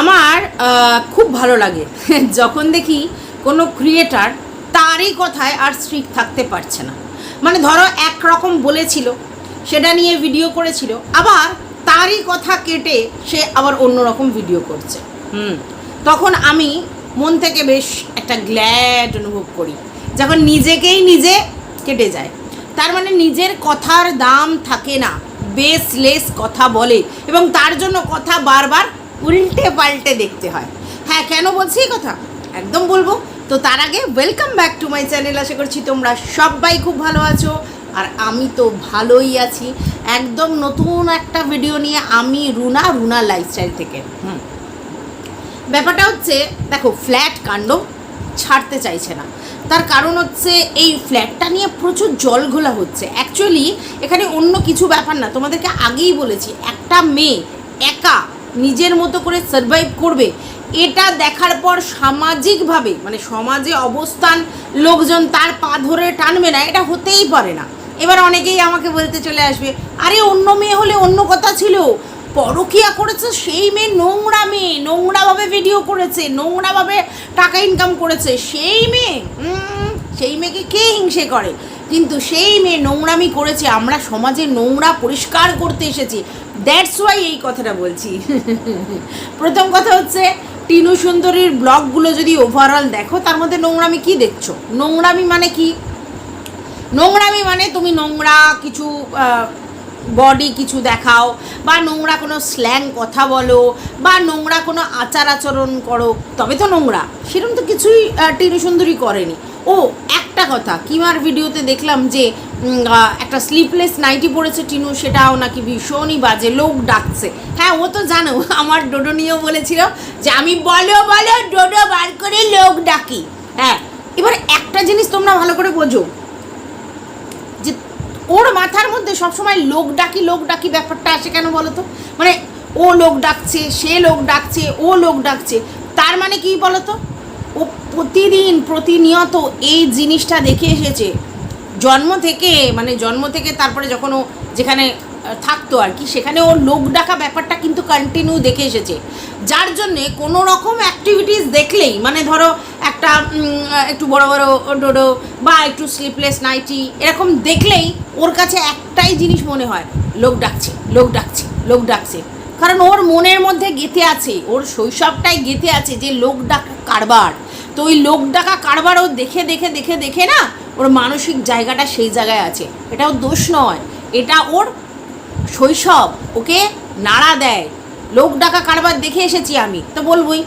আমার খুব ভালো লাগে। যখন দেখি কোনো ক্রিয়েটার তারই কথায় আর স্ট্রিক থাকতে পারছে না। মানে ধরো একরকম বলেছিল, সেটা নিয়ে ভিডিও করেছিল, আবার তারই কথা কেটে সে আবার অন্যরকম ভিডিও করছে। হুম, তখন আমি মন থেকে বেশ একটা গ্ল্যাড অনুভব করি, যখন নিজেকেই নিজে কেটে যায়। তার মানে নিজের কথার দাম থাকে না বেসলেস কথা বলে, এবং তার জন্য কথা বারবার উল্টে পাল্টে দেখতে হয়। হ্যাঁ কেন বলছি এই কথা? একদম বলব। তো তার আগে welcome back to my channel আশা করছি তোমরা সবাই খুব ভালো আছো আর আমি তো ভালোই আছি। একদম নতুন একটা ভিডিও নিয়ে আমি রুনা রুনা লাইফস্টাইল থেকে। হুম। ব্যাপারটা হচ্ছে, দেখো ফ্ল্যাট কাণ্ড ছাড়তে চাইছে না। তার কারণ হচ্ছে, এই ফ্ল্যাটটা নিয়ে প্রচুর জল ঘোলা হচ্ছে। অ্যাকচুয়ালি এখানে অন্য কিছু ব্যাপার না, তোমাদেরকে আগেই বলেছি, একটা মেয়ে একা নিজের মতো করে সার্ভাইভ করবে, এটা দেখার পর সামাজিকভাবে মানে সমাজে অবস্থান, লোকজন তার পা ধরে টানবে না, এটা হতেই পারে না। এবার অনেকেই আমাকে বলতে চলে আসবে, আরে, অন্য মেয়ে হলে অন্য কথা ছিল। পরকিয়া করেছে সেই মেয়ে, নোংরা মেয়ে, নোংরাভাবে ভিডিও করেছে, নোংরাভাবে টাকা ইনকাম করেছে। সেই মেয়ে সেই মেয়েকে কে হিংসে করে? কিন্তু সেই মেয়ে নোংরামি করেছে, আমরা সমাজে নোংরা পরিষ্কার করতে এসেছি। দ্যাটস ওয়াই এই কথাটা বলছি। প্রথম কথা হচ্ছে, টিনু সুন্দরীর ব্লগগুলো যদি ওভারঅল দেখো, তার মধ্যে নোংরামি কি দেখছ? নোংরামি মানে কি? নোংরামি মানে তুমি নোংরা কিছু বডি কিছু দেখাও, বা নোংরা কোনো স্ল্যাং কথা বলো, বা নোংরা কোনো আচার আচরণ করো, তবে তো নোংরা। সেরকম তো কিছুই টিনু সুন্দরী করেনি। ও, একটা কথা, কিমার ভিডিওতে দেখলাম যে একটা স্লিপলেস নাইটি পড়েছে টিনু, সেটাও নাকি ভীষণই বাজে, লোক ডাকছে। হ্যাঁ ও তো জানো, আমার ডোডো নিয়েও বলেছিল যে, আমি বলো বলো, ডোডো বার করে লোক ডাকি। হ্যাঁ এবার একটা জিনিস তোমরা ভালো করে বোঝো, যে, ওর মাথার মধ্যে সবসময় লোক ডাকি লোক ডাকি ব্যাপারটা আসে কেন বলো তো? মানে ও লোক ডাকছে, সে লোক ডাকছে, ও লোক ডাকছে, তার মানে কি বলো তো? ও প্রতিদিন প্রতিনিয়ত এই জিনিসটা দেখে এসেছে। জন্ম থেকে মানে জন্ম থেকে তারপরে যখন ও যেখানে থাকতো আর কি, সেখানে ওর লোক ডাকা ব্যাপারটা কিন্তু কন্টিনিউ দেখে এসেছে। যার জন্যে কোনো রকম অ্যাক্টিভিটিস দেখলেই মানে ধরো একটা একটু বড় বড় ডোডো বা একটু স্লিপলেস নাইটি এরকম দেখলেই ওর কাছে একটাই জিনিস মনে হয়, লোক ডাকছে লোক ডাকছে লোক ডাকছে। কারণ ওর মনের মধ্যে গেঁথে আছে, ওর শৈশবটাই গেঁথে আছে যে লোক ডাকা কারবার। তো ওই লোক ডাকা কারবার ও দেখে দেখে দেখে দেখে না ওর মানসিক জায়গাটা সেই জায়গায় আছে। এটা ওর দোষ নয়। এটা ওর শৈশব। ওকে নাড়া দেয়। লোক ডাকা কারবার দেখে এসেছি আমি। তো বলবই।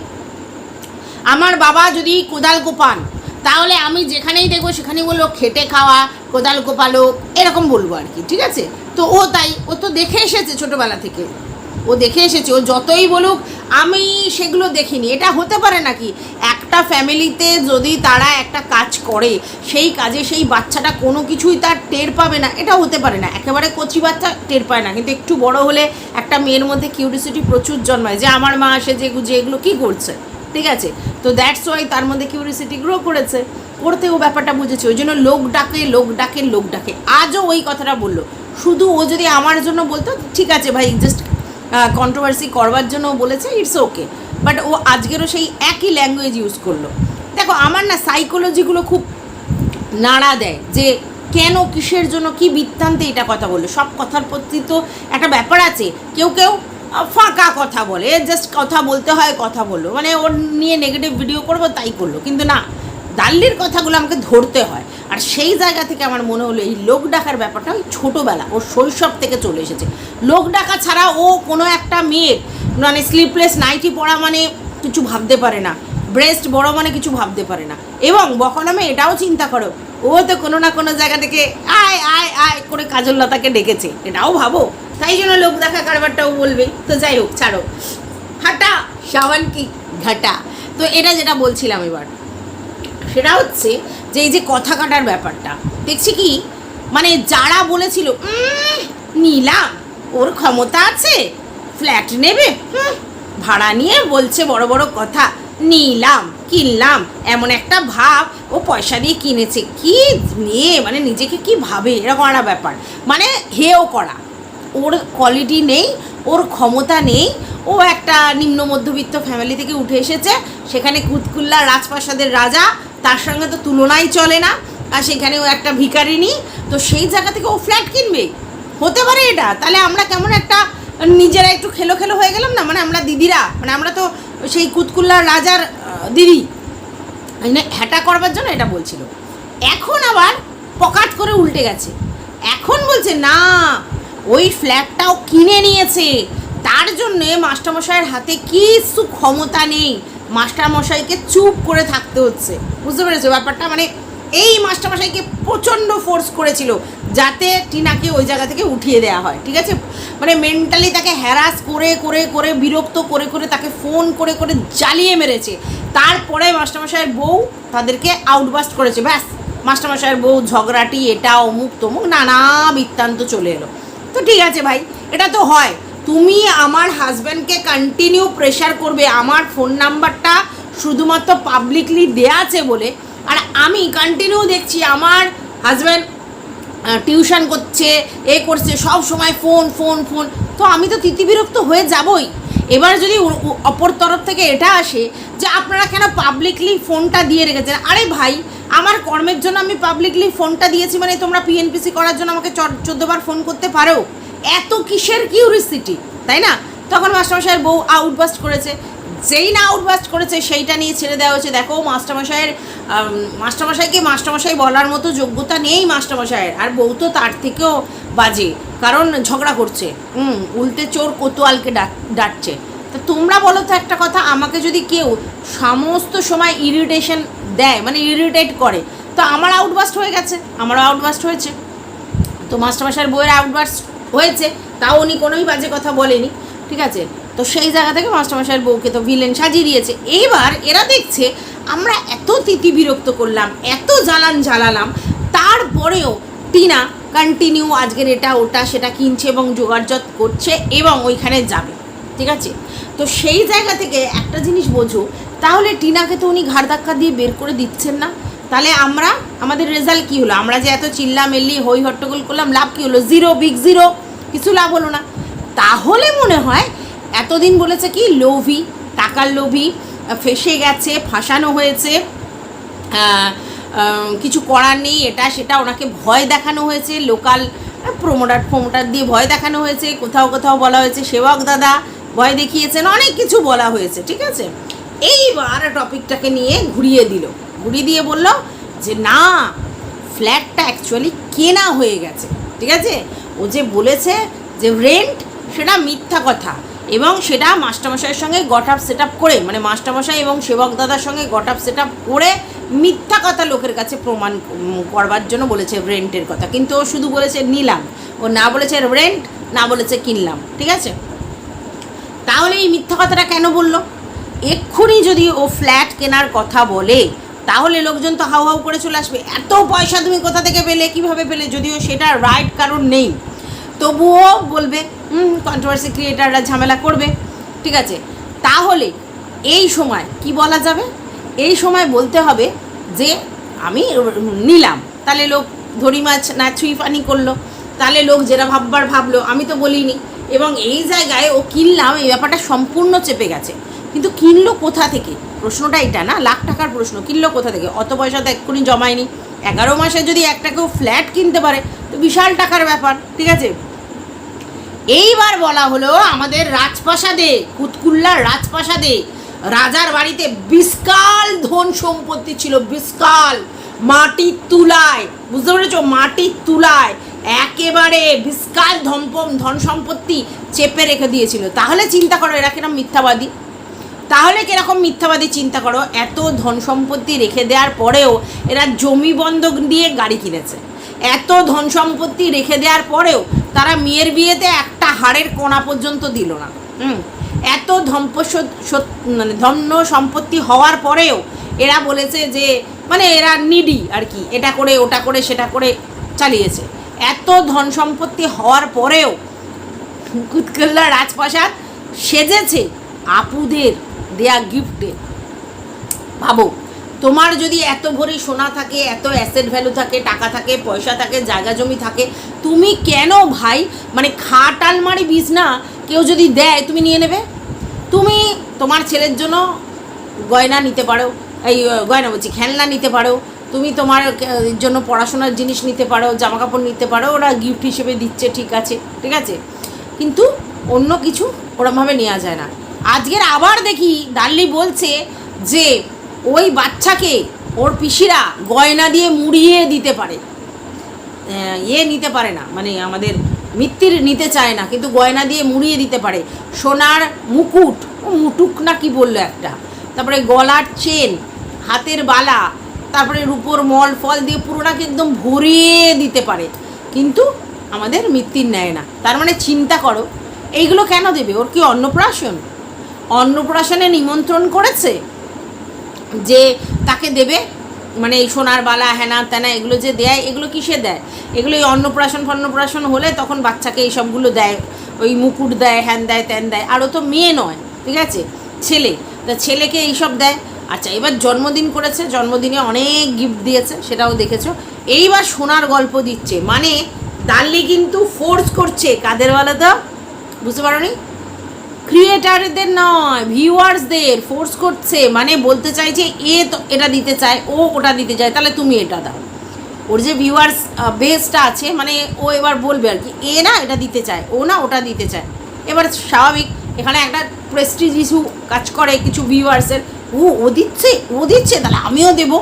আমার বাবা যদি কোদাল কোপান, তাহলে আমি যেখানেই দেখব সেখানেই বলব, খেটে খাওয়া, কোদাল কোপালো এরকম বলব আর কি, ঠিক আছে? তো ও তাই, ও তো দেখে এসেছে ছোটোবেলা থেকে। ও দেখে এসেছে। ও যতই বলুক, আমি সেগুলো দেখিনি। এটা হতে পারে নাকি? একটা ফ্যামিলিতে যদি তারা একটা কাজ করে, সেই কাজে সেই বাচ্চাটা কোনো কিছুই তার টের পাবে না। এটা হতে পারে না। একেবারে কচি বাচ্চা টের পায় না। কিন্তু একটু বড় হলে একটা মেয়ের মধ্যে কিউরিসিটি প্রচুর জন্মায়। যে আমার মা আসে, যে এগুলো কী করছে? ঠিক আছে? তো দ্যাটস ওয়াই তার মধ্যে কিউরিসিটি গ্রো করেছে। করতে ও ব্যাপারটা বুঝেছে। ওই জন্য লোক ডাকে লোক ডাকে লোক ডাকে। আজও ওই কথাটা বলল। শুধু ও যদি আমার জন্য বলতো, ঠিক আছে ভাই জাস্ট কন্ট্রোভার্সি করবার জন্য বলেছে ইটস ওকে বাট ও আজকেরও সেই একই ল্যাঙ্গুয়েজ ইউজ করল। দেখো, আমার না সাইকোলজিগুলো খুব নাড়া দেয় যে কেন কিসের জন্য কি বৃত্তান্তে এটা কথা বলল। সব কথার প্রতি তো একটা ব্যাপার আছে। কেউ কেউ ফাঁকা কথা বলে জাস্ট কথা বলতে হয়, কথা বলল। মানে ওর নিয়ে নেগেটিভ ভিডিও করব, তাই করল। কিন্তু না দাল্লির কথাগুলো আমাকে ধরতে হয়। আর সেই জায়গা থেকে আমার মনে হলো, এই লোক ডাকার ব্যাপারটা ওই ছোটোবেলা, ওর শৈশব থেকে চলে এসেছে। লোক ডাকা ছাড়া ও কোনো একটা মেয়ের মানে স্লিপলেস নাইটি পরা মানে কিছু ভাবতে পারে না। ব্রেস্ট বড় মানে কিছু ভাবতে পারে না। এবং বকনামে এটাও চিন্তা করো ও তো কোনো না কোনো জায়গা থেকে আয় আয় আয় করে কাজল লতাকে ডেকেছে এটাও ভাবো। তাই জন্য লোক দেখা কারবারটাও বলবে তো যাই হোক ছাড়ো। হাটা সাবান কি? ঘাটা। তো এটা যেটা বলছিলাম এবার সেটা হচ্ছে যে এই যে কথা কাটার ব্যাপারটা দেখছি কি? মানে যারা বলেছিল "উম, নিলাম ওর ক্ষমতা আছে ফ্ল্যাট নেবে? ভাড়া নিয়ে বলছে বড় বড় কথা। নিলাম, কিনলাম, এমন একটা ভাব ও পয়সা দিয়ে কিনেছে। কি নিয়ে মানে নিজেকে কি ভাবে? এরকম একটা ব্যাপার। মানে হেও করা। ওর কোয়ালিটি নেই, ওর ক্ষমতা নেই, ও একটা নিম্ন মধ্যবিত্ত ফ্যামিলি থেকে উঠে এসেছে। সেখানে কুতকুল্লা রাজপ্রাসাদের রাজা, তার সঙ্গে তো তুলনাই চলে না। আর সেখানে ও একটা ভিখারিনী তো সেই জায়গা থেকে ও ফ্ল্যাট কিনবে? হতে পারে এটা। তাহলে আমরা কেমন একটা নিজেরা একটু খেলো খেলো হয়ে গেলাম না? মানে আমরা দিদিরা মানে আমরা তো সেই কুতকুল্লার রাজার দিদি। মানে হ্যাটা করবার জন্য এটা বলছিল। এখন আবার পকাট করে উল্টে গেছে। এখন বলছে, না, ওই ফ্ল্যাটটাও কিনে নিয়েছে। তার জন্যে মাস্টারমশাইয়ের হাতে কিছু ক্ষমতা নেই। মাস্টারমশাইকে চুপ করে থাকতে হচ্ছে। বুঝতে পেরেছ ব্যাপারটা? মানে এই মাস্টারমশাইকে প্রচণ্ড ফোর্স করেছিল যাতে টিনাকে ওই জায়গা থেকে উঠিয়ে দেওয়া হয়, ঠিক আছে? মানে মেন্টালি তাকে হ্যারাস করে করে করে, বিরক্ত করে করে তাকে ফোন করে করে জ্বালিয়ে মেরেছে। তারপরে মাস্টারমশাইয়ের বউ তাদেরকে আউটবাস্ট করেছে। ব্যাস, মাস্টারমশাইয়ের বউ ঝগড়াটি, এটা, অমুক, তমুক, নানা বৃত্তান্ত চলে এলো। তো ঠিক আছে ভাই, এটা তো হয়। তুমি আমার হাজব্যান্ডকে কন্টিনিউ প্রেশার করবে, আমার ফোন নাম্বারটা শুধুমাত্র পাবলিকলি দেয়া আছে বলে আর আমি কন্টিনিউ দেখছি আমার হাজব্যান্ড টিউশন করছে, এ করছে, সব সময় ফোন ফোন ফোন তো আমি তো তিতিবিরক্ত হয়ে যাবই। এবার যদি অপর তরফ থেকে এটা আসে যে আপনারা কেন পাবলিকলি ফোনটা দিয়ে রেখেছেন? আরে ভাই, আমার কর্মের জন্য আমি পাবলিকলি ফোনটা দিয়েছি মানে তোমরা পিএনপিসি করার জন্য আমাকে চোদ্দবার ফোন করতে পারো? এত কিসের কিউরিসিটি তাই না? তখন মাস্টারমশাইয়ের বউ আউটবাস্ট করেছে। যেই না আউটবাস্ট করেছে, সেইটা নিয়ে ছেড়ে দেওয়া হয়েছে। দেখো, মাস্টারমশাইয়ের মাস্টারমশাইকে মাস্টারমশাই বলার মতো যোগ্যতা নেই মাস্টারমশাইয়ের। আর বউ তো তার থেকেও বাজে, কারণ ঝগড়া করছে। হুম, উল্টে চোর কোতোয়ালকে ডাক, ডাকছে। তো তোমরা বলো তো একটা কথা, আমাকে যদি কেউ সমস্ত সময় ইরিটেশন দেয় মানে ইরিটেট করে, তো আমার আউটবাস্ট হয়ে গেছে, আমারও আউটবাস্ট হয়েছে। তো মাস্টারমশাইয়ের বইয়ের আউটবাস্ট হয়েছে, তাও উনি কোনোই বাজে কথা বলেনি, ঠিক আছে? তো সেই জায়গা থেকে মাস্টারমশাইয়ের বউকে তো ভিলেন সাজিয়ে দিয়েছে। এইবার এরা দেখছে আমরা এত তিতি বিরক্ত করলাম, এত জ্বালান জ্বালালাম, তারপরেও টিনা কন্টিনিউ আজকের এটা ওটা সেটা কিনছে এবং যোগাযোগ করছে এবং ওইখানে যাবে, ঠিক আছে? তো সেই জায়গা থেকে একটা জিনিস বোঝো, তাহলে টিনাকে তো উনি ঘাড় ধাক্কা দিয়ে বের করে দিচ্ছেন না। তাহলে আমরা, আমাদের রেজাল্ট কী হলো? আমরা যে এত চিল্লা মেল্লি হই হট্টগোল করলাম, লাভ কী হলো? জিরো বিগ জিরো কিছু লাভ হলো না। তাহলে মনে হয় এতদিন বলেছে কি, লোভী, টাকার লোভী, ফেসে গেছে, ফাঁসানো হয়েছে কিছু করার নেই, এটা সেটা ওনাকে ভয় দেখানো হয়েছে, লোকাল প্রোমোটার প্রোমোটার দিয়ে ভয় দেখানো হয়েছে, কোথাও কোথাও বলা হয়েছে, সেবক দাদা ভয় দেখিয়েছেন, অনেক কিছু বলা হয়েছে, ঠিক আছে? এইবার টপিকটাকে নিয়ে ঘুরিয়ে দিল। ঘুরিয়ে দিয়ে বলল যে, না, ফ্ল্যাটটা অ্যাকচুয়ালি কেনা হয়ে গেছে। ঠিক আছে? ও যে বলেছে যে রেন্ট সেটা মিথ্যা কথা। এবং সেটা মাস্টারমশাইয়ের সঙ্গে গট আপ সেট করে মানে মাস্টারমশাই এবং সেবক দাদার সঙ্গে গট আপ সেট করে মিথ্যা কথা লোকের কাছে প্রমাণ করবার জন্য বলেছে রেন্টের কথা। কিন্তু ও শুধু বলেছে নিলাম। ও না বলেছে রেন্ট, না বলেছে কিনলাম। ঠিক আছে? তাহলে এই মিথ্যা কথাটা কেন বলল? এক্ষুনি যদি ও ফ্ল্যাট কেনার কথা বলে, তাহলে লোকজন তো হাউ হাউ করে চলে আসবে। এত পয়সা তুমি কোথা থেকে পেলে? কীভাবে পেলে? যদিও সেটা রাইট কারণ নেই। তবুও বলবে কন্ট্রোভার্সি ক্রিয়েটাররা ঝামেলা করবে, ঠিক আছে? তাহলে এই সময় কি বলা যাবে? এই সময় বলতে হবে যে আমি নিলাম। তাহলে লোক ধরি মাছ না ছুঁই পানি করল। তাহলে লোক যেটা ভাববার ভাবলো, আমি তো বলিনি। এবং এই জায়গায় ও কিনলাম, এই ব্যাপারটা সম্পূর্ণ চেপে গেছে। কিন্তু কিনলো কোথা থেকে? প্রশ্নটা এটা না, লাখ টাকার প্রশ্ন, কিনলো কোথা থেকে? অত পয়সা তো এক্ষুনি জমায়নি। এগারো মাসে যদি একটা কেউ ফ্ল্যাট কিনতে পারে, তো বিশাল টাকার ব্যাপার, ঠিক আছে? এইবার বলা হলো আমাদের রাজপ্রাসাদে কুতকুল্লার রাজপ্রাসাদে রাজার বাড়িতে বিশাল ধন সম্পত্তি ছিল, বিশাল। মাটির তুলায়, বুঝতে পেরেছ? মাটির তুলায় একেবারে বিশাল ধম্পম ধন সম্পত্তি চেপে রেখে দিয়েছিল। তাহলে চিন্তা করো, এরা কিরম মিথ্যাবাদী? তাহলে কীরকম মিথ্যাবাদী চিন্তা করো? এত ধন সম্পত্তি রেখে দেওয়ার পরেও এরা জমি বন্ধক দিয়ে গাড়ি কিনেছে। এত ধন সম্পত্তি রেখে দেওয়ার পরেও তারা মেয়ের বিয়েতে একটা হাড়ের কোণা পর্যন্ত দিল না। হুম? এত ধম্প মানে ধন্য সম্পত্তি হওয়ার পরেও এরা বলেছে যে মানে এরা নিডি আর কি, এটা করে, ওটা করে, সেটা করে চালিয়েছে। এত ধন সম্পত্তি হওয়ার পরেও কুতকুল্লা রাজপ্রাসাদ সেজেছে। আপুদের দেয়া গিফটে ভাবো তোমার যদি এত ভরি সোনা থাকে, এত অ্যাসেট ভ্যালু থাকে, টাকা থাকে, পয়সা থাকে, জায়গা জমি থাকে, তুমি কেন ভাই মানে খাট আলমারি বিছনা কেউ যদি দেয়, তুমি নিয়ে নেবে? তুমি তোমার ছেলের জন্য গয়না নিতে পারো, এই গয়না বলছি, খেলনা নিতে পারো, তুমি তোমার জন্য পড়াশোনার জিনিস নিতে পারো জামা কাপড় নিতে পারো, ওরা গিফট হিসেবে দিচ্ছে, ঠিক আছে ঠিক আছে। কিন্তু অন্য কিছু ওরমভাবে নেওয়া যায় না। আজকের আবার দেখি ডাল্লি বলছে যে ওই বাচ্চাকে ওর পিসিরা গয়না দিয়ে মুড়িয়ে দিতে পারে। ইয়ে নিতে পারে না মানে আমাদের মিত্তির নিতে চায় না, কিন্তু গয়না দিয়ে মুড়িয়ে দিতে পারে। সোনার মুকুট, ও মুটুক না কি বলল একটা? তারপরে গলার চেন, হাতের বালা, তারপরে রূপোর মল, ফল দিয়ে পুরোটাকে একদম ভরিয়ে দিতে পারে। কিন্তু আমাদের মিত্তির নেয় না। তার মানে চিন্তা করো, এইগুলো কেন দেবে? ওর কি অন্নপ্রাশন? অন্নপ্রাশনে নিমন্ত্রণ করেছে? যে তাকে দেবে মানে এই সোনার বালা, হেনা, তেনা, এগুলো যে দেয়, এগুলো কিসে দেয়? এগুলো এই অন্নপ্রাশন, ফন্নপ্রাশন হলে তখন বাচ্চাকে এই সবগুলো দেয়। ওই মুকুট দেয়, হ্যান দেয়, ত্যান দেয়। আরও তো মেয়ে নয়, ঠিক আছে? ছেলে। তা ছেলেকে এইসব দেয়। আচ্ছা এবার জন্মদিন করেছে, জন্মদিনে অনেক গিফট দিয়েছে, সেটাও দেখেছ। এইবার সোনার গল্প দিচ্ছে। মানে দাল্লি কিন্তু ফোর্স করছে, কাদের বেলা তো বুঝতে পারো নি ক্রিয়েটারদের নয় ভিউয়ার্সদের ফোর্স করছে। মানে বলতে চাইছে এ এটা দিতে চায়, ও ওটা দিতে চায়, তাহলে তুমি এটা দাও। ওর যে ভিউয়ার্স বেসটা আছে মানে ও এবার বলবে আর কি, এ না এটা দিতে চায়, ও না ওটা দিতে চায়। এবার স্বাভাবিক, এখানে একটা প্রেস্টিজ ইস্যু কাজ করে কিছু ভিউয়ার্সের ও ও দিচ্ছে ও দিচ্ছে, তাহলে আমিও দেবো।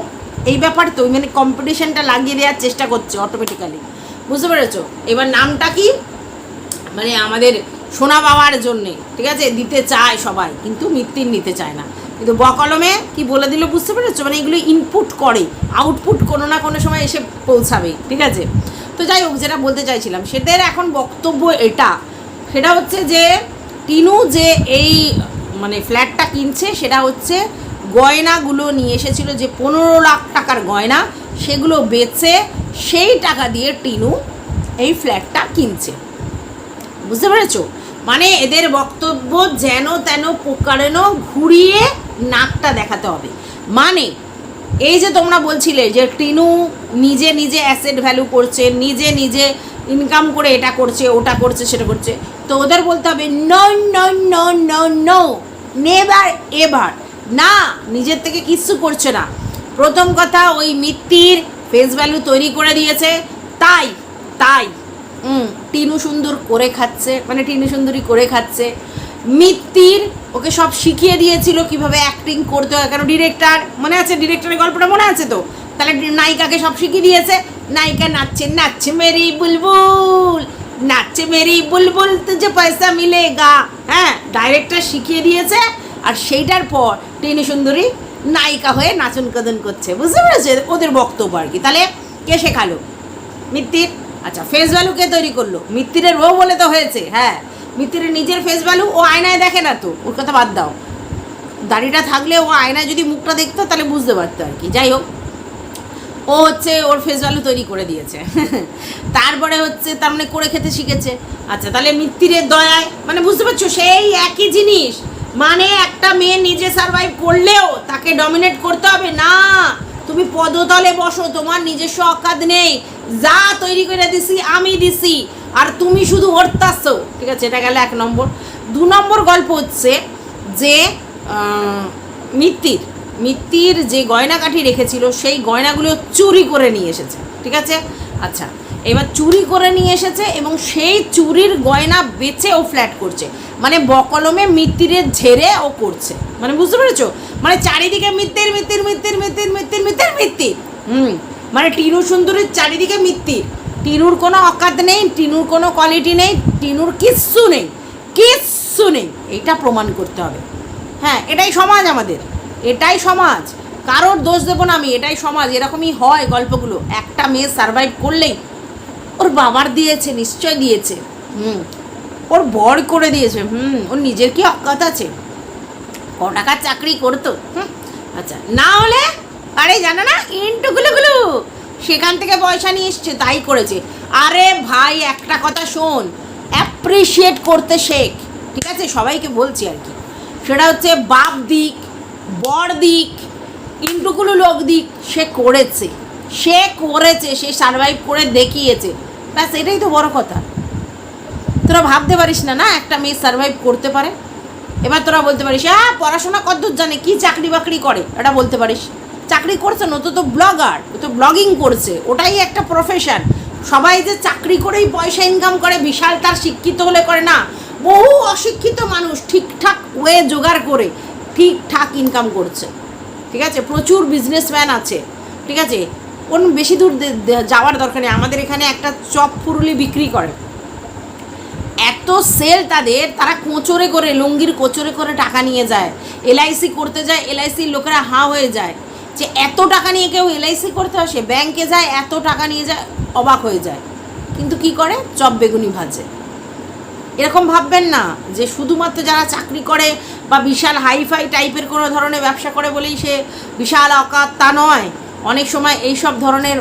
এই ব্যাপার তো মানে কম্পিটিশনটা লাগিয়ে দেওয়ার চেষ্টা করছে অটোমেটিক্যালি বুঝতে পেরেছ? এবার নামটা কি? মানে আমাদের সোনা বাবার জন্যে, ঠিক আছে? দিতে চায় সবাই, কিন্তু মৃত্যুর নিতে চায় না। কিন্তু বকলমে কি বলে দিল বুঝতে পেরেছ? মানে এগুলো ইনপুট করে আউটপুট কোনো না কোনো সময় এসে পৌঁছাবে, ঠিক আছে? তো যাই হোক, যেটা বলতে চাইছিলাম, সেদের এখন বক্তব্য এটা। সেটা হচ্ছে যে, টিনু যে এই মানে ফ্ল্যাটটা কিনছে, সেটা হচ্ছে গয়নাগুলো নিয়ে এসেছিল যে পনেরো লাখ টাকার গয়না, সেগুলো বেচে সেই টাকা দিয়ে টিনু এই ফ্ল্যাটটা কিনছে। বুঝতে পেরেছ? মানে এদের বক্তব্য যেন তেন প্রকারেণ ঘুরিয়ে নাকটা দেখাতে হবে। মানে এই যে তোমরা বলছিলে যে টিনু নিজে নিজে অ্যাসেট ভ্যালু করছে, নিজে নিজে ইনকাম করে এটা করছে, ওটা করছে, সেটা করছে, তো ওদের বলতে হবে নো নো নেভার এভার না, নিজের থেকে কিচ্ছু করছে না। প্রথম কথা, ওই মিত্তির ফেস ভ্যালু তৈরি করে দিয়েছে। তাই তাই। টিনু সুন্দর করে খাচ্ছে মানে টিনু সুন্দরী করে খাচ্ছে। মিত্তির ওকে সব শিখিয়ে দিয়েছিল কীভাবে অ্যাক্টিং করতে হয়, কারণ ডিরেক্টর মনে আছে? ডিরেক্টরের গল্পটা মনে আছে তো? তাহলে নায়িকাকে সব শিখিয়ে দিয়েছে। নায়িকা নাচছে নাচছে মেরি বুলবুল, নাচছে মেরি বুলবুল যে পয়সা মিলেগা। হ্যাঁ ডাইরেক্টর শিখিয়ে দিয়েছে, আর সেইটার পর টিনু সুন্দরী নায়িকা হয়ে নাচন কদন করছে। বুঝতে পেরেছে? ওদের বক্তব্য আর কি। তাহলে কে শেখালো? মিত্তির? আচ্ছা ফেস ভ্যালু কে তৈরি করল? মিত্তিরের বউ বলে তো হয়েছে হ্যাঁ। মিত্তিরের নিজের ফেস ভ্যালু ও আয়নায় দেখে না তো, ওর কথা বাদ দাও। দাড়িটা থাকলে ও আয়নায় যদি মুখটা দেখতো, তাহলে বুঝতে পারতো আর কি। যাই হোক, ও হচ্ছে ওর ফেস ভ্যালু তৈরি করে দিয়েছে। তারপরে হচ্ছে, তার মানে করে খেতে শিখেছে। আচ্ছা তাহলে মিত্তিরের দয়ায় মানে বুঝতে পারছ, সেই একই জিনিস। মানে একটা মেয়ে নিজে সার্ভাইভ করলেও তাকে ডমিনেট করতে হবে। না, তুমি পদতলে বসো, তোমার নিজস্ব অকাদ নেই। যা তৈরি করে দিছি, আমি দিছি। আর তুমি শুধু হরতাছো ঠিক আছে, এটা গেল এক নম্বর। দু নম্বর গল্প হচ্ছে যে মিত্তির মিত্তির যে গয়নাকাঠি রেখেছিল, সেই গয়নাগুলো চুরি করে নিয়ে এসেছে। ঠিক আছে? আচ্ছা এবার চুরি করে নিয়ে এসেছে এবং সেই চুরির গয়না বেচে ও ফ্ল্যাট করছে। মানে বকলমে মিত্তিরের ঝেড়ে ও করছে। মানে বুঝতে পেরেছ? মানে চারিদিকে মিত্তির মিত্তির মিত্তির মিত্তির মিত্তির মিত্তির মিত্তির। হুম। মানে টিনু সুন্দরীর চারিদিকে মিত্তির টিনুর কোনো অকাত নেই, টিনুর কোনো কোয়ালিটি নেই, টিনুর কিচ্ছু নেই কিচ্ছু নেই। এইটা প্রমাণ করতে হবে। হ্যাঁ এটাই সমাজ আমাদের। এটাই সমাজ। কারোর দোষ দেবো না আমি, এটাই সমাজ। এরকমই হয় গল্পগুলো। একটা মেয়ে সারভাইভ করলেই ওর বাবার দিয়েছে, নিশ্চয় দিয়েছে। হুম, ওর বর করে দিয়েছে। হুম, ওর নিজের কি অকাত আছে? ক টাকার চাকরি করতো? হুম আচ্ছা না হলে আরে জানো না ইন্টুগুলোগুলো সেখান থেকে পয়সা নিয়ে এসছে, তাই করেছে। আরে ভাই, একটা কথা শোন অ্যাপ্রিসিয়েট করতে শেখ। ঠিক আছে? সবাইকে বলছি আর কি। সেটা হচ্ছে বাপ দিক, বর দিক ইন্টুকুলু লোক দিক, সে করেছে। সে করেছে, সে সার্ভাইভ করে দেখিয়েছে। ব্যাস, এটাই তো বড় কথা। তোরা ভাবতে পারিস না না? একটা মেয়ে সার্ভাইভ করতে পারে। এবার তোরা বলতে পারিস হ্যাঁ পড়াশোনা কতদূর জানে? কি চাকরি বাকরি করে? এটা বলতে পারিস। চাকরি করছে না তো তো ব্লগার ও তো ব্লগিং করছে, ওটাই একটা প্রফেশন সবাই যে চাকরি করেই পয়সা ইনকাম করে, বিশাল তার শিক্ষিত হলে করে না। বহু অশিক্ষিত মানুষ ঠিকঠাক ওয়ে জোগাড় করে ঠিকঠাক ইনকাম করছে। ঠিক আছে? প্রচুর বিজনেসম্যান আছে। ঠিক আছে? কোন বেশি দূর যাওয়ার দরকার নেই। আমাদের এখানে একটা চপ ফুরুলি বিক্রি করে। এত সেল তাদের, তারা কোচরে করে, লুঙ্গির কোচরে করে টাকা নিয়ে যায়। এলআইসি করতে যায় এলআইসির লোকেরা হাঁ হয়ে যায়। যে এত টাকা নিয়ে কেউ এলআইসি করতে আসে ব্যাংকে যায়, এত টাকা নিয়ে যায়, অবাক হয়ে যায়। কিন্তু কি করে? চপ বেগুনি ভাজে। এরকম ভাববেন না যে শুধুমাত্র যারা চাকরি করে বা বিশাল হাইফাই টাইপের কোনো ধরনের ব্যবসা করে বলেই সে বিশাল অকাত, তা নয়। অনেক সময় এই সব ধরনের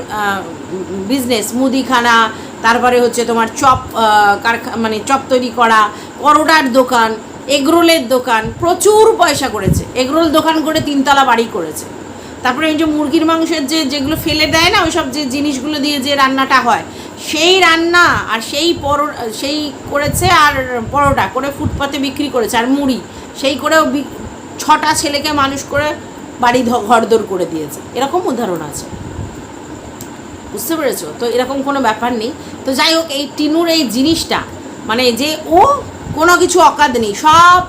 বিজনেস মুদিখানা, তারপরে হচ্ছে তোমার চপ কারখা মানে চপ তৈরি করা, পরোটার দোকান, এগরোলের দোকান, প্রচুর পয়সা করেছে। এগরোল দোকান করে তিনতলা বাড়ি করেছে। তারপরে এই যে মুরগির মাংসের যে যেগুলো ফেলে দেয় না ওইসব যে জিনিসগুলো দিয়ে যে রান্নাটা হয় সেই রান্না আর সেই পরো সেই করেছে আর পরোটা করে ফুটপাতে বিক্রি করেছে আর মুড়ি সেই করেও ছটা ছেলেকে মানুষ করে বাড়ি ঘরদোর করে দিয়েছে। এরকম উদাহরণ আছে। বুঝতে পেরেছ? তো এরকম কোনো ব্যাপার নেই। তো যাই হোক এই টিনুর এই জিনিসটা মানে যে ও কোনো কিছু অকাদ নেই সব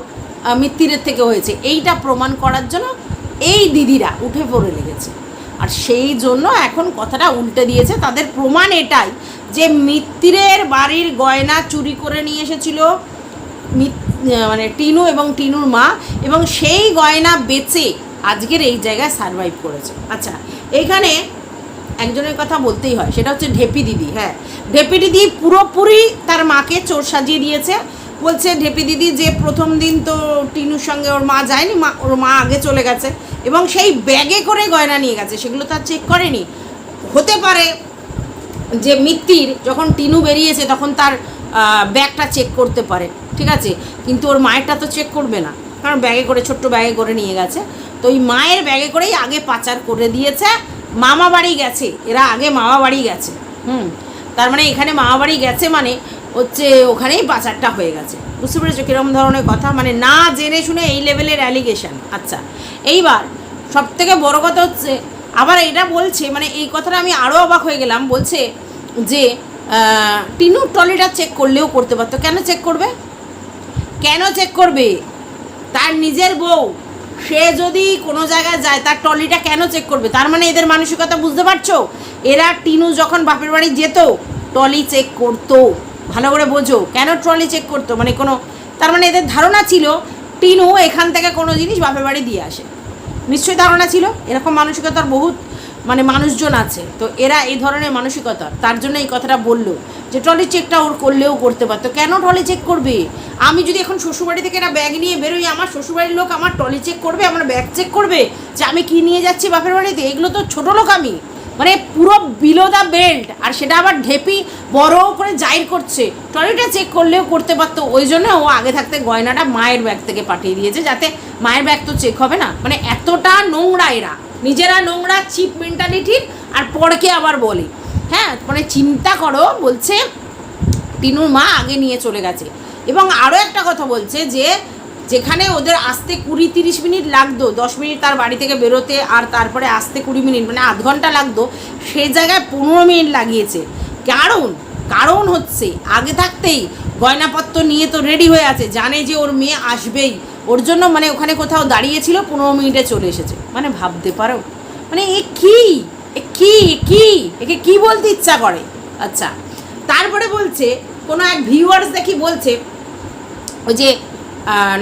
আহ, মিত্তিরের থেকে হয়েছে। এইটা প্রমাণ করার জন্য এই দিদিরা উঠে পড়ে লেগেছে। আর সেই জন্য এখন কথাটা উল্টে দিয়েছে। তাদের প্রমাণ এটাই যে মিত্তিরের বাড়ির গয়না চুরি করে নিয়ে এসেছিল মানে টিনু এবং টিনুর মা এবং সেই গয়না বেচে আজকের এই জায়গায় সারভাইভ করেছে। আচ্ছা এইখানে একজনের কথা বলতেই হয়, সেটা হচ্ছে ঢেপি দিদি। হ্যাঁ ঢেপি দিদি পুরোপুরি তার মাকে চোর সাজিয়ে দিয়েছে। বলছে ঢেপি দিদি যে প্রথম দিন তো টিনুর সঙ্গে ওর মা যায়নি, মা ওর মা আগে চলে গেছে এবং সেই ব্যাগে করে গয়না নিয়ে গেছে, সেগুলো তার চেক করেনি। হতে পারে যে মিত্তির যখন টিনু বেরিয়েছে তখন তার ব্যাগটা চেক করতে পারে, ঠিক আছে? কিন্তু ওর মায়েরটা তো চেক করবে না, কারণ ব্যাগে করে, ছোট্ট ব্যাগে করে নিয়ে গেছে। তো ওই মায়ের ব্যাগে করেই আগে পাচার করে দিয়েছে মামা বাড়ি গেছে, এরা আগে মামা বাড়ি গেছে, হুম? তার মানে এখানে মামা বাড়ি গেছে মানে হচ্ছে ওখানেই পাচারটা হয়ে গেছে। বুঝতে পেরেছ? কীরকম ধরনের কথা? মানে না জেনে শুনে এই লেভেলের অ্যালিগেশন আচ্ছা এইবার সব থেকে বড়ো কথা হচ্ছে, আবার এটা বলছে মানে এই কথাটা আমি আরও অবাক হয়ে গেলাম, বলছে যে টিনুর ট্রলিটা চেক করলেও করতে পারতো। কেন চেক করবে? কেন চেক করবে? তার নিজের বউ, সে যদি কোনো জায়গায় যায়, তার ট্রলিটা কেন চেক করবে? তার মানে এদের মানসিকতা বুঝতে পারছ? এরা টিনু যখন বাপের বাড়ি যেত, ট্রলি চেক করতো। ভালো করে বোঝো। কেন ট্রলি চেক করতো? মানে কোনো, তার মানে এদের ধারণা ছিল, টিনু এখান থেকে কোনো জিনিস বাপের বাড়ি দিয়ে আসে। নিশ্চয়ই ধারণা ছিল? এরকম মানসিকতার বহুত মানে মানুষজন আছে। তো এরা এই ধরনের মানসিকতা, তার জন্য এই কথাটা বলল যে ট্রলি চেকটা ওর করলেও করতে পারতো। কেন ট্রলি চেক করবে? আমি যদি এখন শ্বশুরবাড়ি থেকে একটা ব্যাগ নিয়ে বেরোই, আমার শ্বশুরবাড়ির লোক আমার ট্রলি চেক করবে, আমার ব্যাগ চেক করবে যে আমি কি নিয়ে যাচ্ছি বাপের বাড়িতে? এগুলো তো ছোটো লোক আমি। মানে পুরো বিলো দ্য বেল্ট আর সেটা আবার ঢেপি বড় করে জাহির করছে। ট্রলিটা চেক করলেও করতে পারতো, ওই জন্য ও আগে থাকতে গয়নাটা মায়ের ব্যাগ থেকে পাঠিয়ে দিয়েছে, যাতে মায়ের ব্যাগ তো চেক হবে না। মানে এতটা নোংরা এরা। নিজেরা নোংরা চিপ মেন্টালিটির আর পরকে আবার বলে। হ্যাঁ মানে চিন্তা করো, বলছে, টিনুর মা আগে নিয়ে চলে গেছে। এবং আরও একটা কথা বলছে যে যেখানে ওদের আসতে কুড়ি তিরিশ মিনিট লাগতো, দশ মিনিট তার বাড়ি থেকে বেরোতে আর তারপরে আসতে কুড়ি মিনিট মানে আধ ঘণ্টা লাগতো, সে জায়গায় পনেরো মিনিট লাগিয়েছে। কারণ কারণ হচ্ছে, আগে থাকতেই গয়নাপত্র নিয়ে তো রেডি হয়ে আছে, জানে যে ওর মেয়ে আসবেই। ওর জন্য মানে ওখানে কোথাও দাঁড়িয়েছিল, পনেরো মিনিটে চলে এসেছে। মানে ভাবতে পারো। মানে এ কি? এ কি? কি? একে কি বলতে ইচ্ছা করে? আচ্ছা তারপরে বলছে, কোনো এক ভিউয়ার্স দেখি বলছে, ওই যে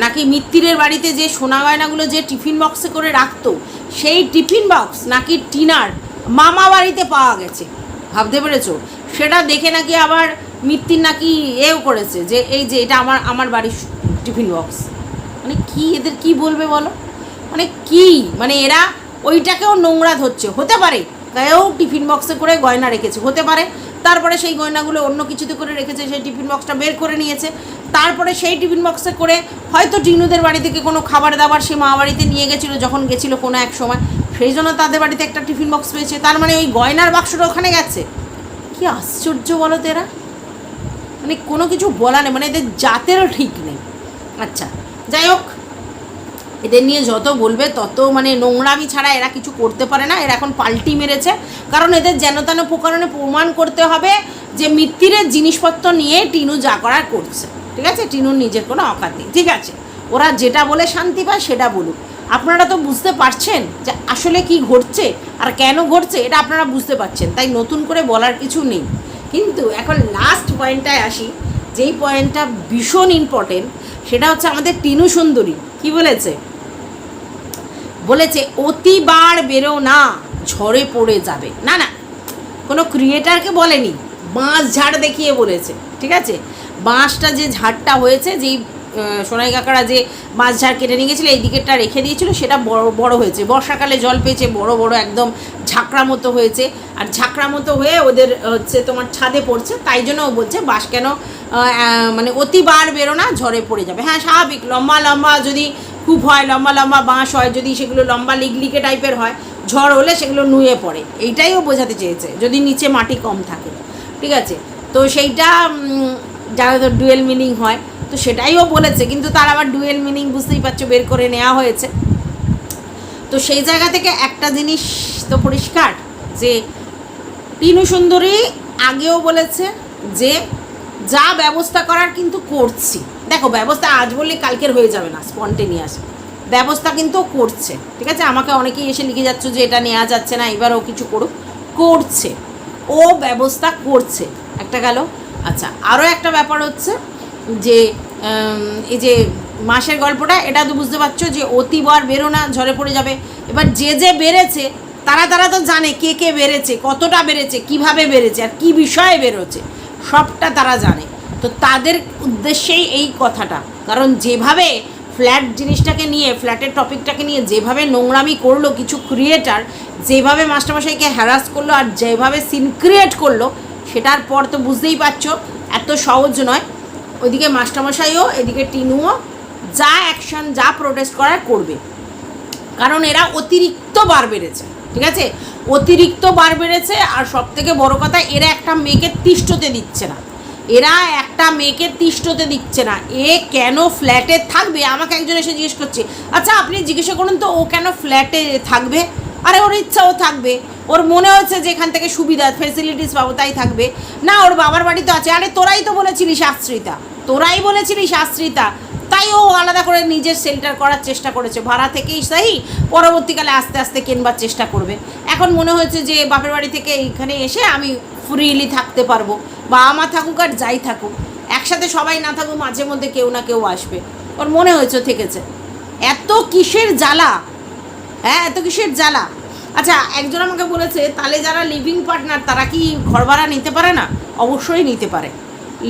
নাকি মিত্তিরের বাড়িতে যে সোনা গয়নাগুলো যে টিফিন বক্সে করে রাখতো, সেই টিফিন বক্স নাকি টিনার মামা বাড়িতে পাওয়া গেছে? ভাবতে পেরেছ? সেটা দেখে নাকি আবার মিত্তির নাকি এও করেছে যে এই যে এটা আমার আমার বাড়ির টিফিন বক্স। মানে কি এদের কি বলবে বলো? মানে কি? মানে এরা ওইটাকেও নোংরা ধরছে। হতে পারে গায়েও টিফিন বক্সে করে গয়না রেখেছে। হতে পারে তারপরে সেই গয়নাগুলো অন্য কিছুতে করে রেখেছে, সেই টিফিন বক্সটা বের করে নিয়েছে। তারপরে সেই টিফিন বক্সে করে হয়তো টিনুদের বাড়ি থেকে কোনো খাবার দাবার সে মা বাড়িতে নিয়ে গেছিল যখন গেছিল কোনো এক সময়। সেই জন্য তাদের বাড়িতে একটা টিফিন বক্স পেয়েছে। তার মানে ওই গয়নার বাক্সটা ওখানে গেছে। কি আশ্চর্য বলো তো এরা? মানে কোনো কিছু বলা নেই। মানে এদের জাতেরও ঠিক নেই। আচ্ছা যাই হোক। এদের নিয়ে যত বলবে, তত মানে নোংরামি ছাড়া এরা কিছু করতে পারে না। এরা এখন পাল্টি মেরেছে। কারণ এদের যেন তেন প্রকারণে প্রমাণ করতে হবে যে মিত্তিরের জিনিসপত্র নিয়ে টিনু যা করার করছে। ঠিক আছে? টিনুর নিজের কোনো অকাত নেই। ঠিক আছে? ওরা যেটা বলে শান্তি পায়, সেটা বলুক। আপনারা তো বুঝতে পারছেন যে আসলে কি ঘটছে আর কেন ঘটছে, এটা আপনারা বুঝতে পারছেন। তাই নতুন করে বলার কিছু নেই। কিন্তু এখন লাস্ট পয়েন্টটায় আসি। যেই পয়েন্টটা ভীষণ ইম্পর্টেন্ট সেটা হচ্ছে আমাদের টিনু সুন্দরী। কি বলেছে? বলেছে, অতিবার বেরো না, ঝড়ে পড়ে যাবে। না না, কোনো ক্রিয়েটারকে বলেনি, বাঁশ ঝাড় দেখিয়ে বলেছে, ঠিক আছে? বাঁশটা যে ঝাড়টা হয়েছে, যেই সোনাই কাকারা যে বাঁশ ঝাড় কেটে নিয়ে গেছিল, এই দিকেরটা রেখে দিয়েছিল, সেটা বড় বড় হয়েছে। বর্ষাকালে জল পেয়েছে, বড় বড়, একদম ঝাঁকড়া মতো হয়েছে। আর ঝাঁকড়া মতো হয়ে ওদের হচ্ছে তোমার ছাদে পড়ছে, তাই জন্য ও বলছে, বাঁশ কেন মানে অতিবার বেরো না, ঝড়ে পড়ে যাবে। হ্যাঁ স্বাভাবিক, লম্বা লম্বা যদি খুব হয়, লম্বা লম্বা বাঁশ হয়, যদি সেগুলো লম্বা লিগলিকে টাইপের হয়, ঝড় হলে সেগুলো নুয়ে পড়ে। এইটাই ও বোঝাতে চেয়েছে, যদি নিচে মাটি কম থাকে। ঠিক আছে? তো সেইটা যারা তো ডুয়েল মিনিং হয়, তো সেটাই ও বলেছে, কিন্তু তার আবার ডুয়েল মিনিং বুঝতেই পারছ, বের করে নেওয়া হয়েছে। তো সেই জায়গা থেকে একটা জিনিস তো পরিষ্কার, যে টিনু সুন্দরী আগেও বলেছে যে, যা ব্যবস্থা করার কিন্তু করছি। দেখো, ব্যবস্থা আজ বললে কালকের হয়ে যাবে না স্পন্টেনিয়াস ব্যবস্থা কিন্তু করছে, ঠিক আছে? আমাকে অনেকেই এসে লিখে যাচ্ছ যে এটা নেওয়া যাচ্ছে না এবার ও কিছু করুক। করছে। ও ব্যবস্থা করছে। একটা গেল। আচ্ছা আরও একটা ব্যাপার হচ্ছে যে এই যে মাসের গল্পটা, এটা তো বুঝতে পারছ যে অতিবার বেরো না ঝরে পড়ে যাবে। এবার যে যে বেড়েছে, তারা তারা তো জানে কে কে বেড়েছে, কতটা বেড়েছে, কীভাবে বেড়েছে, আর কি বিষয়ে বেরোচ্ছে, সবটা তারা জানে। তো তাদের উদ্দেশ্যেই এই কথাটা। কারণ যেভাবে ফ্ল্যাট জিনিসটাকে নিয়ে ফ্ল্যাটের টপিকটাকে নিয়ে যেভাবে নোংরামি করল কিছু ক্রিয়েটার যেভাবে মাস্টারমশাইকে হ্যারাস করল আর যেভাবে সিন ক্রিয়েট করল, সেটার পর তো বুঝতেই পারছ, এত সহজ নয়। ওইদিকে মাস্টারমশাইও, এদিকে টিনুও যা অ্যাকশন যা প্রোটেস্ট করার করবে। কারণ এরা অতিরিক্ত বার বেড়েছে, ঠিক আছে? অতিরিক্ত বার বেড়েছে আর সব থেকে বড় কথা, এরা একটা মেয়েকে তিষ্ঠতে দিচ্ছে না। এরা একটা মেয়েকে তিষ্ঠতে দিচ্ছে না। এ কেন ফ্ল্যাটে থাকবে? আমাকে একজন এসে জিজ্ঞেস করছে আচ্ছা আপনি জিজ্ঞাসা করুন তো, ও কেন ফ্ল্যাটে থাকবে? আরে, ওর ইচ্ছা ও থাকবে। ওর মনে হচ্ছে যে এখান থেকে সুবিধা ফেসিলিটিস পাবো, তাই থাকবে। না, ওর বাবার বাড়ি তো আছে। আরে, তোরাই তো বলেছিলি শাস্ত্রিতা তোরাই বলেছিলি শাস্ত্রিতা তাই ও আলাদা করে নিজের সেন্টার করার চেষ্টা করেছে। ভাড়া থেকেই সেই পরবর্তীকালে আস্তে আস্তে কেনবার চেষ্টা করবে। এখন মনে হয়েছে যে বাপের বাড়ি থেকে এইখানে এসে আমি ফ্রিলি থাকতে পারব। বা আমার থাকুক আর যাই থাকুক, একসাথে সবাই না থাকুক মাঝে মধ্যে কেউ না কেউ আসবে। ওর মনে হয়েছে থেকেছে। এত কিসের জ্বালা? হ্যাঁ এত কিসের জ্বালা? আচ্ছা একজন আমাকে বলেছে, তাহলে যারা লিভিং পার্টনার তারা কি ঘর ভাড়া নিতে পারে না? অবশ্যই নিতে পারে।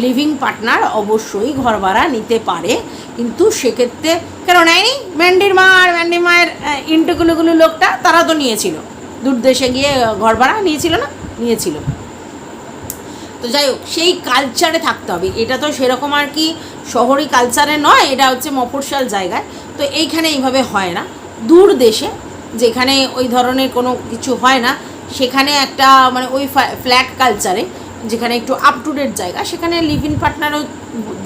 লিভিং পার্টনার অবশ্যই ঘর ভাড়া নিতে পারে, কিন্তু সেক্ষেত্রে কেন নেয়নি? ম্যান্ডির মা আর ম্যান্ডি মায়ের ইন্টুগুলোগুলো লোকটা, তারা তো নিয়েছিল। দূর দেশে গিয়ে ঘর ভাড়া নিয়েছিল না? নিয়েছিল। তো যাই হোক, সেই কালচারে থাকতে হবে। এটা তো সেরকম আর কি শহরি কালচারে নয়, এটা হচ্ছে মফস্বল জায়গায়। তো এইখানে এইভাবে হয় না। দূর দেশে, যেখানে ওই ধরনের কোনো কিছু হয় না, সেখানে একটা মানে ওই ফ্ল্যাট কালচারে যেখানে একটু আপ টু ডেট জায়গা, সেখানে লিভ পার্টনারও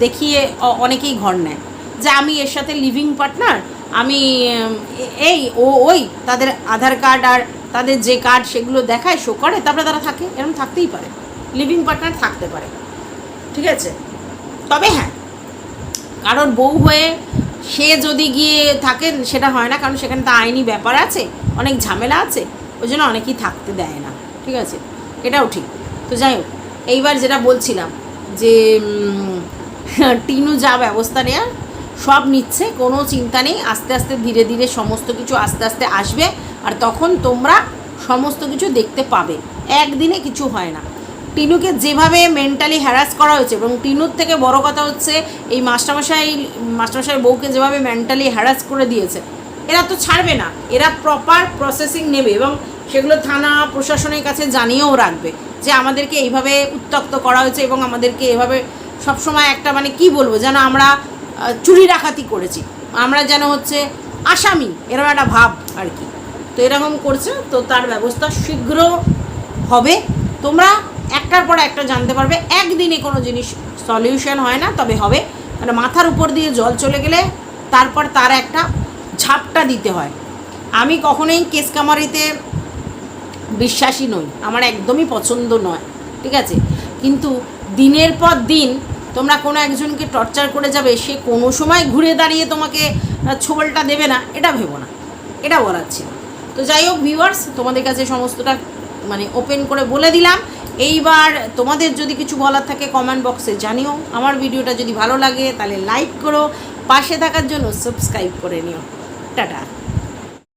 দেখিয়ে অনেকেই ঘর নেয়। যে আমি এর সাথে লিভিং পার্টনার আমি এই, ও, ওই, তাদের আধার কার্ড আর তাদের যে কার্ড সেগুলো দেখায় শো করে, তারপরে তারা থাকে এরকম থাকতেই পারে। লিভিং পার্টনার থাকতে পারে। ঠিক আছে? তবে হ্যাঁ কারণ বউ হয়ে সে যদি গিয়ে থাকেন, সেটা হয় না, কারণ সেখানে তো আইনি ব্যাপার আছে, অনেক ঝামেলা আছে, ওই জন্য অনেকেই থাকতে দেয় না। ঠিক আছে? এটাও ঠিক। তো যাই হোক, এইবার যেটা বলছিলাম যে টিনু যা ব্যবস্থা নেওয়ার সব নিচ্ছে, কোনো চিন্তা নেই, আস্তে আস্তে ধীরে ধীরে সমস্ত কিছু আস্তে আস্তে আসবে, আর তখন তোমরা সমস্ত কিছু দেখতে পাবে। একদিনে কিছু হয় না। টিনুকে যেভাবে মেন্টালি হ্যারাস করা হয়েছে, এবং টিনুর থেকে বড় কথা হচ্ছে, এই মাস্টারমশাই মাস্টারমশাই বউকে যেভাবে মেন্টালি হ্যারাস করে দিয়েছে, এরা তো ছাড়বে না, এরা প্রপার প্রসেসিং নেবে, এবং সেগুলো থানা প্রশাসনের কাছে জানিয়েও রাখবে যে আমাদেরকে এইভাবে উত্তক্ত করা হয়েছে, এবং আমাদেরকে এভাবে সবসময় একটা মানে কি বলব, যেন আমরা চুরি ডাকাতি করেছি। আমরা যেন হচ্ছে আসামি, এরকম একটা ভাব আর কি। তো এরকম করছে, তো তার ব্যবস্থা শীঘ্র হবে। তোমরা একটার পর একটা জানতে পারবে, একদিনে কোনো জিনিস সলিউশন হয় না, তবে হবে। মানে মাথার উপর দিয়ে জল চলে গেলে তারপর তার একটা ঝাপটা দিতে হয়। আমি কখনোই কেস কামারিতে বিশ্বাসী নই, আমার একদমই পছন্দ নয়, ঠিক আছে? কিন্তু দিনের পর দিন তোমরা কোনো একজনকে টর্চার করে যাবে, সে কোনো সময় ঘুরে দাঁড়িয়ে তোমাকে ছোবলটা দেবে না, এটা ভেবো না, এটা বলার ছিল। তো যাই হোক ভিউয়ার্স তোমাদের কাছে সমস্তটা মানে ওপেন করে বলে দিলাম। এইবার তোমাদের যদি কিছু বলার থাকে কমেন্ট বক্সে জানিও। আমার ভিডিওটা যদি ভালো লাগে, তাহলে লাইক করো। পাশে থাকার জন্য সাবস্ক্রাইব করে নিও। টাটা।